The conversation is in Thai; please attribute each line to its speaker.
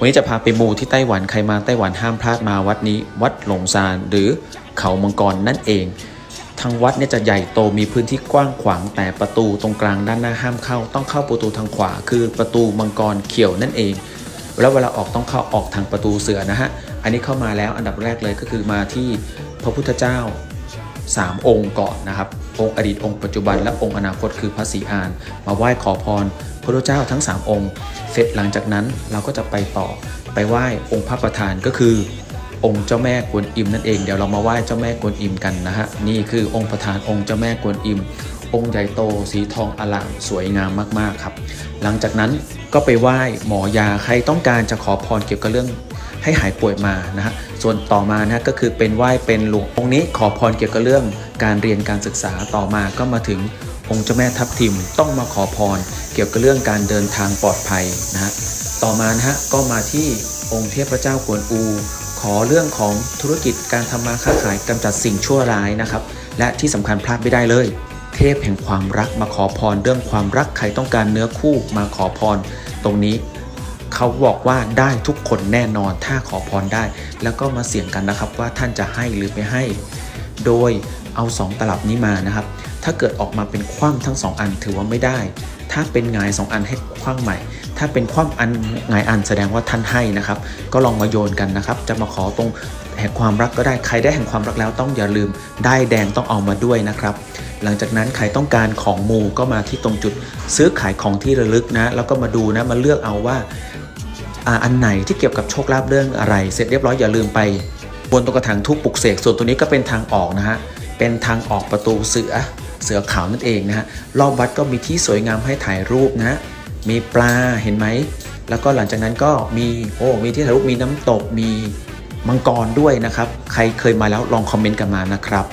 Speaker 1: วันนี้จะพาไปมูที่ไต้หวันใครมาไต้หวันห้ามพลาดมาวัดนี้วัดหลงซานหรือเขามังกรนั่นเอง ทางวัดเนี่ยจะใหญ่โตมีพื้นที่กว้างขวางแต่ประตูตรงกลางด้านหน้าห้ามเข้า ต้องเข้าประตูทางขวา คือประตูมังกรเขียวนั่นเอง แล้วเวลาออกต้องเข้าออกทางประตูเสือนะฮะอันนี้เข้ามาแล้วอันดับแรกเลยก็คือมาที่พระพุทธเจ้า 3 องค์ก่อนนะครับ องค์อดีตองค์ปัจจุบันและองค์อนาคตคือพระศรีอาน มาไหว้ขอพรพระเจ้าทั้ง 3 องค์ เสร็จหลังจากนั้นเราก็จะไปต่อ ไปไหว้องค์พระประธานก็คือ องค์เจ้าแม่กวนอิมนั่นเองเดี๋ยวเรามาไหว้เจ้าแม่กวนอิมกันนะฮะนี่คือองค์ประธานองค์เจ้าแม่กวนอิม องค์ใหญ่โตสีทองอลามสวยงามมากๆครับ หลังจากนั้นก็ไปไหว้หมอยาใครต้องการจะขอพรเกี่ยวกับเรื่อง ให้หายป่วยมานะฮะส่วนต่อมานะก็คือเป็นไหว้เป็นหลวงองค์นี้ขอพรเกี่ยวกับเรื่องการเรียนการศึกษาต่อมาก็มาถึงองค์เจ้าแม่ทับทิมต้องมาขอพร เกี่ยวกับเรื่องการเดินทางปลอดภัยนะฮะต่อมานะฮะก็มาที่องค์เทพเจ้ากวนอู ขอเรื่องของธุรกิจการทำมาค้าขายกำจัดสิ่งชั่วร้ายนะครับและที่สำคัญพลาดไม่ได้เลย เทพแห่งความรักมาขอพรเรื่องความรักใครต้องการเนื้อคู่มาขอพร ตรงนี้ เขาบอกว่าได้ทุกคนแน่นอนถ้าขอพรได้ แล้วก็มาเสี่ยงกันนะครับว่าท่านจะให้หรือไม่ให้ โดยเอา 2 ตลับนี้มานะครับ ถ้าเกิดออกมาเป็นคว่ำทั้ง 2 อันถือว่าไม่ได้ ถ้าเป็นงาย2อันให้คว่ำใหม่ ถ้าเป็นคว่ำอันงายอันแสดงว่าท่านให้นะครับ ก็ลองมาโยนกันนะครับ จะมาขอตรงแห่งความรักก็ได้ ใครได้แห่งความรักแล้วต้องอย่าลืม ได้แดงต้องเอามาด้วยนะครับ หลังจากนั้นใครต้องการของมูก็มาที่ตรงจุดซื้อขายของที่ระลึกนะ แล้วก็มาดูนะมาเลือกเอาว่าอันไหนที่เกี่ยวกับโชคลาภเรื่องอะไร เสร็จเรียบร้อยอย่าลืมไป บนตรงกระถางทูปปลุกเสกส่วนตัวนี้ก็เป็นทางออกนะฮะเป็นทางออกประตูเสือเสือขาวนั่นเองนะฮะรอบวัดก็มีที่สวยงามให้ถ่ายรูปนะมีปลาเห็นไหมแล้วก็หลังจากนั้นก็มีโอ้มีที่ถ่ายรูปมีน้ำตกมีมังกรด้วยนะครับ ใครเคยมาแล้วลองคอมเมนต์กันมานะครับ